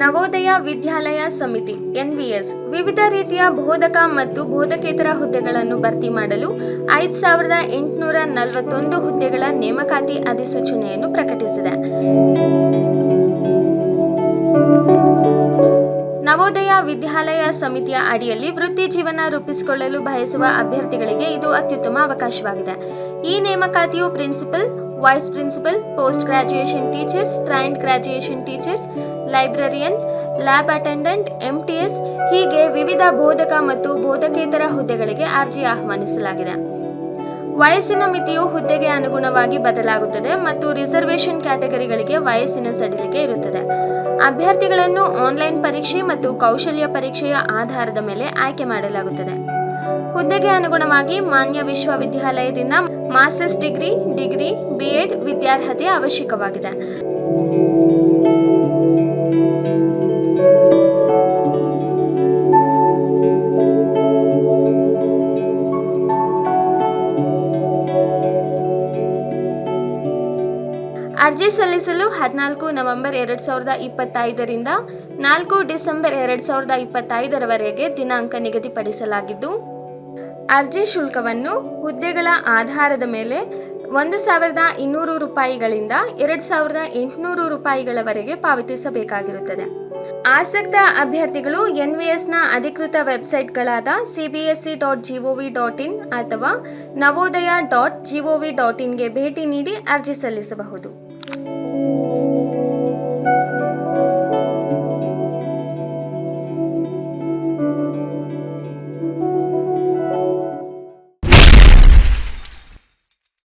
ನವೋದಯ ವಿದ್ಯಾಲಯ ಸಮಿತಿ, ಎನ್ವಿಎಸ್, ವಿವಿಧ ರೀತಿಯ ಬೋಧಕ ಮತ್ತು ಬೋಧಕೇತರ ಹುದ್ದೆಗಳನ್ನು ಭರ್ತಿ ಮಾಡಲು ಐದು ಸಾವಿರದ ಎಂಟುನೂರ ನಲವತ್ತೊಂದು ಹುದ್ದೆಗಳ ನೇಮಕಾತಿ ಅಧಿಸೂಚನೆಯನ್ನು ಪ್ರಕಟಿಸಿದೆ. ನವೋದಯ ವಿದ್ಯಾಲಯ ಸಮಿತಿಯ ಅಡಿಯಲ್ಲಿ ವೃತ್ತಿ ಜೀವನ ರೂಪಿಸಿಕೊಳ್ಳಲು ಬಯಸುವ ಅಭ್ಯರ್ಥಿಗಳಿಗೆ ಇದು ಅತ್ಯುತ್ತಮ ಅವಕಾಶವಾಗಿದೆ. ಈ ನೇಮಕಾತಿಯು principal, vice principal, post graduation teacher trained graduation teacher librarian, lab attendant, MTS ಹೀಗೆ ವಿವಿಧ ಬೋಧಕ ಮತ್ತು ಬೋಧಕೇತರ ಹುದ್ದೆಗಳಿಗೆ ಅರ್ಜಿ ಆಹ್ವಾನಿಸಲಾಗಿದೆ. ವಯಸ್ಸಿನ ಮಿತಿಯು ಹುದ್ದೆಗೆ ಅನುಗುಣವಾಗಿ ಬದಲಾಗುತ್ತದೆ ಮತ್ತು ರಿಸರ್ವೇಷನ್ ಕ್ಯಾಟಗರಿಗಳಿಗೆ ವಯಸ್ಸಿನ ಸಡಿಲಿಕೆ ಇರುತ್ತದೆ. ಅಭ್ಯರ್ಥಿಗಳನ್ನು ಆನ್ಲೈನ್ ಪರೀಕ್ಷೆ ಮತ್ತು ಕೌಶಲ್ಯ ಪರೀಕ್ಷೆಯ ಆಧಾರದ ಮೇಲೆ ಆಯ್ಕೆ ಮಾಡಲಾಗುತ್ತದೆ. ಹುದ್ದೆಗೆ ಅನುಗುಣವಾಗಿ ಮಾನ್ಯ ವಿಶ್ವವಿದ್ಯಾಲಯದಿಂದ ಮಾಸ್ಟರ್ಸ್ ಡಿಗ್ರಿ ಡಿಗ್ರಿ ಬಿಎಡ್ ವಿದ್ಯಾರ್ಹತೆ ಅವಶ್ಯಕವಾಗಿದೆ. ಅರ್ಜಿ ಸಲ್ಲಿಸಲು ಹದಿನಾಲ್ಕು ನವೆಂಬರ್ ಎರಡು ಸಾವಿರದ ಇಪ್ಪತ್ತೈದರಿಂದ ನಾಲ್ಕು ಡಿಸೆಂಬರ್ ಎರಡು ಸಾವಿರದ ಇಪ್ಪತ್ತೈದರವರೆಗೆ ದಿನಾಂಕ ನಿಗದಿಪಡಿಸಲಾಗಿದ್ದು, ಅರ್ಜಿ ಶುಲ್ಕವನ್ನು ಹುದ್ದೆಗಳ ಆಧಾರದ ಮೇಲೆ ಒಂದು ಸಾವಿರದ ಇನ್ನೂರು ರೂಪಾಯಿಗಳಿಂದ ಎರಡು ಸಾವಿರದ ಎಂಟುನೂರು ರೂಪಾಯಿಗಳವರೆಗೆ ಪಾವತಿಸಬೇಕಾಗಿರುತ್ತದೆ. ಆಸಕ್ತ ಅಭ್ಯರ್ಥಿಗಳು ಎನ್ವಿಎಸ್ನ ಅಧಿಕೃತ ವೆಬ್ಸೈಟ್ಗಳಾದ CBSE dot G O V dot in ಅಥವಾ Navodaya dot G O V dot ಇನ್ಗೆ ಭೇಟಿ ನೀಡಿ ಅರ್ಜಿ ಸಲ್ಲಿಸಬಹುದು.